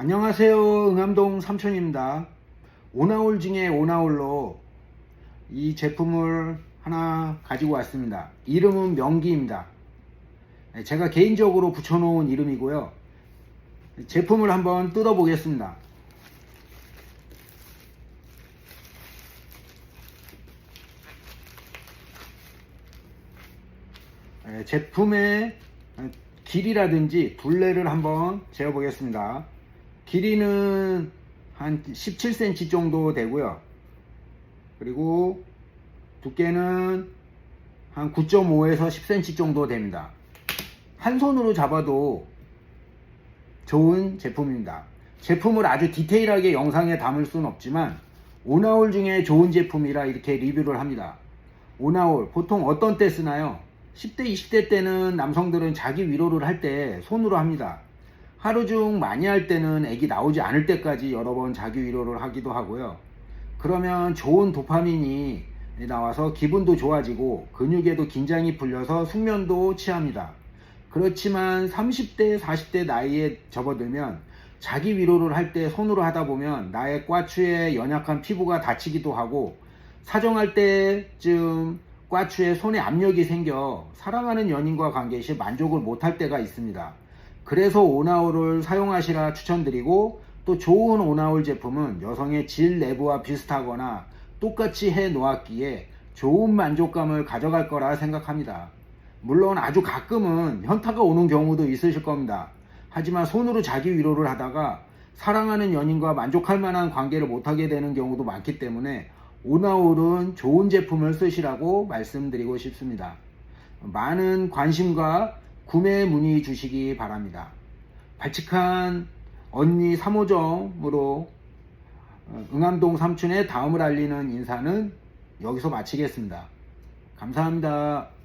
안녕하세요. 응암동 삼촌입니다. 오나홀 중에 오나홀로 이 제품을 하나 가지고 왔습니다. 이름은 명기입니다. 네, 제가 개인적으로 붙여놓은 이름이고요. 제품을 한번 뜯어보겠습니다. 네, 제품의 길이라든지 둘레를 한번 재어보겠습니다. 길이는 한 17cm 정도 되고요. 그리고 두께는 한 9.5에서 10cm 정도 됩니다. 한 손으로 잡아도 좋은 제품입니다. 제품을 아주 디테일하게 영상에 담을 수는 없지만 오나홀 중에 좋은 제품이라 이렇게 리뷰를 합니다. 오나홀 보통 어떤 때 쓰나요? 10대, 20대 때는 남성들은 자기 위로를 할 때 손으로 합니다. 하루 중 많이 할 때는 애기 나오지 않을 때까지 여러 번 자기 위로를 하기도 하고요. 그러면 좋은 도파민이 나와서 기분도 좋아지고 근육에도 긴장이 풀려서 숙면도 취합니다. 그렇지만 30대, 40대 나이에 접어들면 자기 위로를 할 때 손으로 하다 보면 나의 꽈추에 연약한 피부가 다치기도 하고 사정할 때쯤 꽈추에 손에 압력이 생겨 사랑하는 연인과 관계 시 만족을 못할 때가 있습니다. 그래서 오나홀을 사용하시라 추천드리고 또 좋은 오나홀 제품은 여성의 질 내부와 비슷하거나 똑같이 해 놓았기에 좋은 만족감을 가져갈 거라 생각합니다. 물론 아주 가끔은 현타가 오는 경우도 있으실 겁니다. 하지만 손으로 자기 위로를 하다가 사랑하는 연인과 만족할 만한 관계를 못하게 되는 경우도 많기 때문에 오나홀은 좋은 제품을 쓰시라고 말씀드리고 싶습니다. 많은 관심과 구매 문의 주시기 바랍니다. 발칙한 언니 3호점으로 응암동 삼촌의 다음을 알리는 인사는 여기서 마치겠습니다. 감사합니다.